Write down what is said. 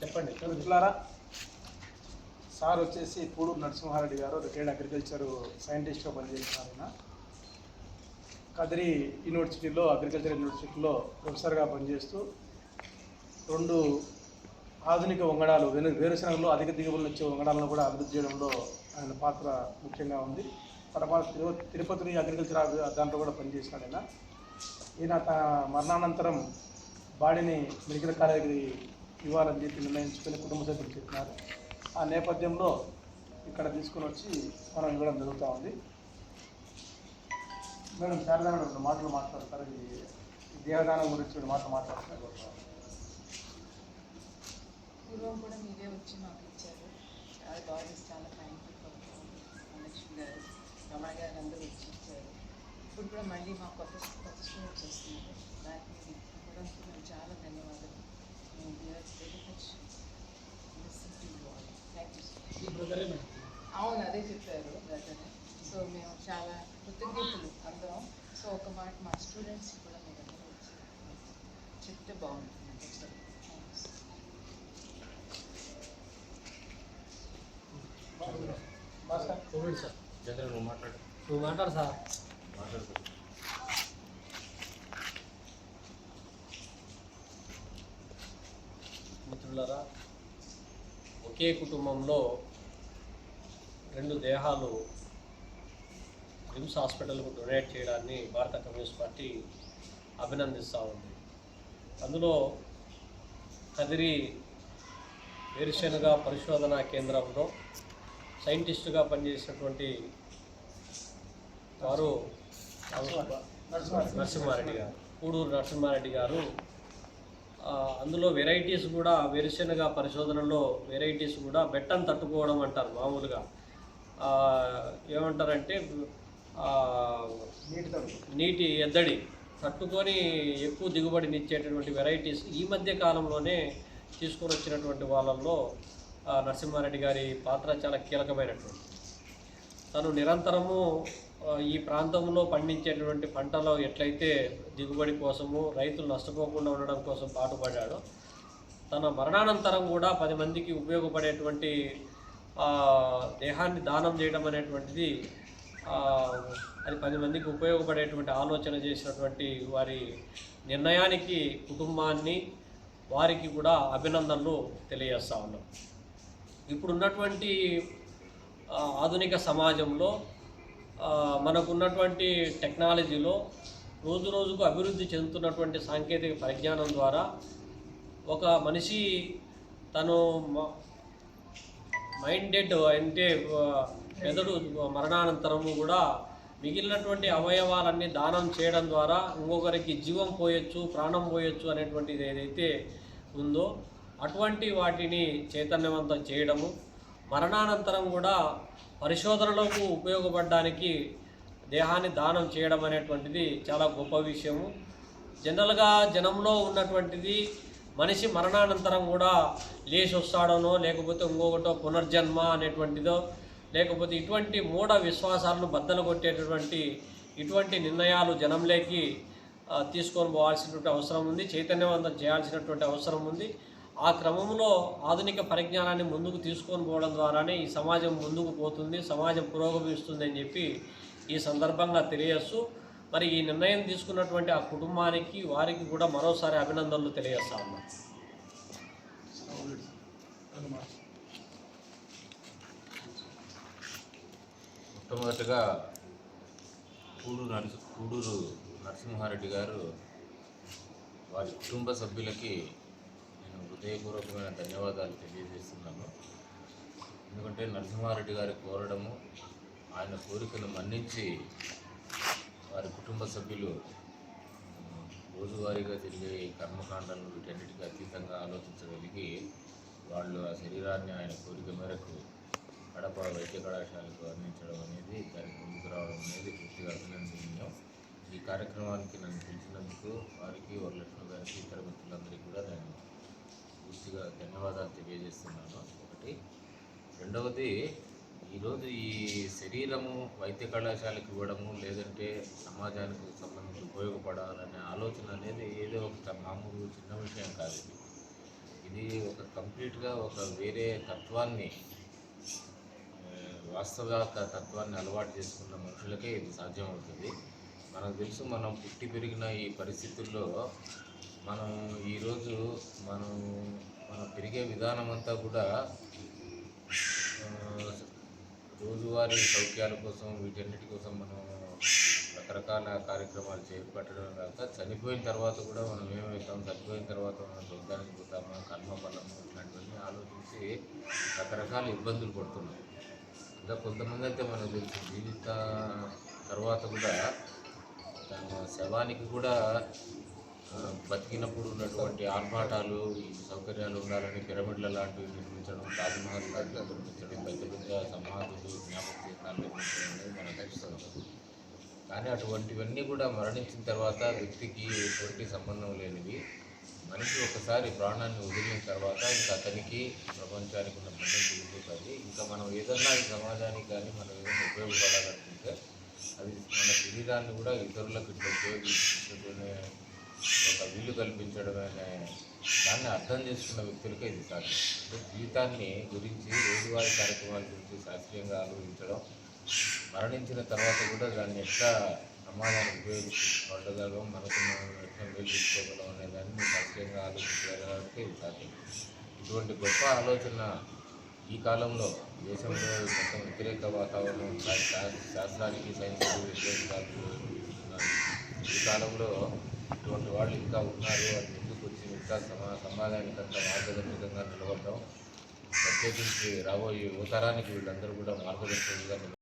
చెప్పండి. మిత్రులారా సార్ వచ్చేసి పూడూరు నరసింహారెడ్డి గారు రిటైర్డ్ అగ్రికల్చర్ సైంటిస్ట్గా పనిచేస్తున్నారు ఆయన. కదిరి యూనివర్సిటీలో అగ్రికల్చర్ యూనివర్సిటీలో ప్రొఫెసర్గా పనిచేస్తూ రెండు ఆధునిక వంగడాలు వేరు వేరుశనగలో అధిక దిగుబడులు వచ్చే వంగడాలను కూడా అభివృద్ధి చేయడంలో ఆయన పాత్ర ముఖ్యంగా ఉంది. తర్వాత తిరు తిరుపతి అగ్రికల్చర్ దాంట్లో కూడా పనిచేసినాడు ఆయన. ఈయన తన మరణానంతరం బాడీని మెడికల్ కాలేజీ ఇవ్వాలని చెప్పి నిర్ణయించుకొని కుటుంబ సభ్యులు చెప్పినారు. ఆ నేపథ్యంలో ఇక్కడ తీసుకుని వచ్చి మనం ఇవ్వడం జరుగుతూ ఉంది. మేడం శారదా మేడం రెండు మాటలు మాట్లాడతారు. ఈ దేవదానం గురించి రెండు మాటలు మాట్లాడుతున్నారు పూర్వం కూడా మీరే వచ్చి మాకు ఇచ్చారు. చాలా బాగుంది చాలా థ్యాంక్ యూ లక్ష్మి గారు. రమణ గారు అందరూ వచ్చి ఇచ్చారు. ఇప్పుడు కూడా మళ్ళీ మా కొత్త కొత్త స్టోర్ వస్తున్నారు దానికి మీకు మేము చాలా ధన్యవాదాలు. అవును అదే చెప్పారు బ్రదర్ సో మేము చాలా కృతజ్ఞతలు అందరం సో ఒక మాట మా స్టూడెంట్స్ కూడా మీరు అందరూ వచ్చి చెప్తే బాగుంటుంది చంద్ర నువ్వు మాట్లాడు నువ్వు మాట్లాడు సార్ మాట్లాడు మిత్రులరా ఒకే కుటుంబంలో రెండు దేహాలు రిమ్స్ హాస్పిటల్కు డొనేట్ చేయడాన్ని భారత కమ్యూనిస్ట్ పార్టీ అభినందిస్తూ ఉంది. అందులో కదిరి వేరుశెనగ పరిశోధనా కేంద్రంలో సైంటిస్టుగా పనిచేసినటువంటి వారు నరసింహారెడ్డి గారు. కూడూరు నరసింహారెడ్డి గారు. అందులో వెరైటీస్ కూడా వేరుశెనగ పరిశోధనలో వెరైటీస్ కూడా బెట్టను తట్టుకోవడం అంటారు మామూలుగా. ఏమంటారంటే నీటి నీటి ఎద్దడి తట్టుకొని ఎక్కువ దిగుబడినిచ్చేటటువంటి వెరైటీస్ ఈ మధ్య కాలంలోనే తీసుకొని వచ్చినటువంటి వాళ్ళల్లో నరసింహారెడ్డి గారి పాత్ర చాలా కీలకమైనటువంటి తను నిరంతరము ఈ ప్రాంతంలో పండించేటటువంటి పంటలో ఎట్లయితే దిగుబడి కోసము రైతులు నష్టపోకుండా ఉండడం కోసం పాటుపడ్డాడో తన మరణానంతరం కూడా పది మందికి ఉపయోగపడేటువంటి దేహాన్ని దానం చేయడం అనేటువంటిది అది పది మందికి ఉపయోగపడేటువంటి ఆలోచన చేసినటువంటి వారి నిర్ణయానికి కుటుంబాన్ని వారికి కూడా అభినందనలు తెలియజేస్తా ఉన్నాం. ఇప్పుడున్నటువంటి ఆధునిక సమాజంలో మనకున్నటువంటి టెక్నాలజీలో రోజు రోజుకు అభివృద్ధి చెందుతున్నటువంటి సాంకేతిక పరిజ్ఞానం ద్వారా ఒక మనిషి తను మైండ్ డెడ్ అంటే మెదడు మరణానంతరము కూడా మిగిలినటువంటి అవయవాలన్నీ దానం చేయడం ద్వారా ఇంకొకరికి జీవం పోయొచ్చు ప్రాణం పోయొచ్చు అనేటువంటిది ఏదైతే ఉందో అటువంటి వాటిని చైతన్యవంతం చేయడము మరణానంతరం కూడా పరిశోధనలకు ఉపయోగపడడానికి దేహాన్ని దానం చేయడం అనేటువంటిది చాలా గొప్ప విషయము. జనరల్గా జనంలో ఉన్నటువంటిది మనిషి మరణానంతరం కూడా లేచి వస్తాడనో లేకపోతే ఇంకొకటో పునర్జన్మ అనేటువంటిదో లేకపోతే ఇటువంటి మూఢ విశ్వాసాలను బద్దలు కొట్టేటటువంటి ఇటువంటి నిర్ణయాలు జనంలోకి తీసుకొని పోవాల్సినటువంటి అవసరం ఉంది. చైతన్యవంతం చేయాల్సినటువంటి అవసరం ఉంది. ఆ క్రమంలో ఆధునిక పరిజ్ఞానాన్ని ముందుకు తీసుకొని పోవడం ద్వారానే ఈ సమాజం ముందుకు పోతుంది సమాజం పురోగమిస్తుంది అని చెప్పి ఈ సందర్భంగా తెలియస్తూ మరి ఈ నిర్ణయం తీసుకున్నటువంటి ఆ కుటుంబానికి వారికి కూడా మరోసారి అభినందనలు తెలియజేస్తా ఉన్నాం. మొట్టమొదటిగా కూడూరు నరసి కూడూరు నరసింహారెడ్డి గారు వారి కుటుంబ సభ్యులకి హృదయపూర్వకమైన ధన్యవాదాలు తెలియజేస్తున్నాను. ఎందుకంటే నరసింహారెడ్డి గారి కోరడము ఆయన కోరికను మన్నించి వారి కుటుంబ సభ్యులు రోజువారీగా జరిగే ఈ కర్మకాండాలను వీటన్నిటికీ అతీతంగా ఆలోచించగలిగి వాళ్ళు ఆ శరీరాన్ని ఆయన కోరిక మేరకు కడప వైద్య కళాశాలకు అందించడం అనేది దానికి ముందుకు రావడం అనేది పూర్తిగా అభినందనీయం. ఈ కార్యక్రమానికి నన్ను పిలిచినందుకు వారికి వరలక్ష్మి గారికి పూర్తిగా ధన్యవాదాలు తెలియజేస్తున్నాను. ఒకటి. రెండవది ఈరోజు ఈ శరీరము వైద్య కళాశాలకు ఇవ్వడము లేదంటే సమాజానికి సంబంధించి ఉపయోగపడాలనే ఆలోచన అనేది ఏదో ఒక మామూలు చిన్న విషయం కాదు ఇది. ఒక కంప్లీట్గా ఒక వేరే తత్వాన్ని వాస్తవ తత్వాన్ని అలవాటు చేసుకున్న మనుషులకే ఇది సాధ్యమవుతుంది. మనకు తెలుసు మనం పుట్టి పెరిగిన ఈ పరిస్థితుల్లో మనం ఈరోజు మనం మనం పెరిగే విధానం అంతా కూడా రోజువారీ సౌఖ్యాల కోసం వీటన్నిటి కోసం మనం రకరకాల కార్యక్రమాలు చేపట్టడం కాక చనిపోయిన తర్వాత కూడా మనం ఏమవుతాం చనిపోయిన తర్వాత మనం స్వర్గానికి పోతామా కర్మ ఫలము ఇట్లాంటివన్నీ ఆలోచించి రకరకాల ఇబ్బందులు పడుతున్నాం. ఇంకా కొంతమంది అయితే మనకు తెలుసు జీవిత తర్వాత కూడా తన శవానికి కూడా బతికినప్పుడు ఉన్నటువంటి ఆర్భాటాలు సౌకర్యాలు ఉండాలని పిరమిడ్ల లాంటివి నిర్మించడం తాజ్మహల్ లాంటివి నిర్మించడం పెద్ద పెద్ద సమాధులు జ్ఞాపక చిహ్నాలు నిర్మించడం అనేది మనకు కానీ అటువంటివన్నీ కూడా మరణించిన తర్వాత వ్యక్తికి ఎటువంటి సంబంధం లేనివి. మనిషి ఒకసారి ప్రాణాన్ని వదిలిన తర్వాత ఇంకా అతనికి ప్రపంచానికి ఉన్న బంధం తిరిగిపోతుంది ఇంకా మనం ఏదన్నా ఈ సమాజానికి కానీ మనం ఏదైనా ఉపయోగపడాలనుకుంటే అది మన శరీరాన్ని కూడా ఇతరులకు ఇట్లా ఉపయోగించుకునే ఒక వీలు కల్పించడమే అనే దాన్ని అర్థం చేసుకున్న వ్యక్తులకే ఇది సాధ్యం. అంటే జీవితాన్ని గురించి రోజువారీ కార్యక్రమాల గురించి శాస్త్రీయంగా ఆలోచించడం మరణించిన తర్వాత కూడా దాన్ని ఎట్లా సమాజానికి ఉపయోగించుకోగలం మనకు మనం ఎట్లా ఉపయోగించుకోగలం అనే దాన్ని శాస్త్రీయంగా ఆలోచించగలకే ఇది సాధ్యం. ఇటువంటి గొప్ప ఆలోచన ఈ కాలంలో దేశంలో మొత్తం వ్యతిరేక వాతావరణం శాస్త్రానికి సైన్స్ వ్యతిరేకాలు ఈ కాలంలో ఇటువంటి వాళ్ళు ఇంకా ఉన్నారు అని ముందుకు వచ్చి ఇంకా సమా సమాజానికి మార్గదర్శకంగా నిలబడడం. ప్రత్యేకించి రాబోయే యువతరానికి వీళ్ళందరూ కూడా మార్గదర్శకంగా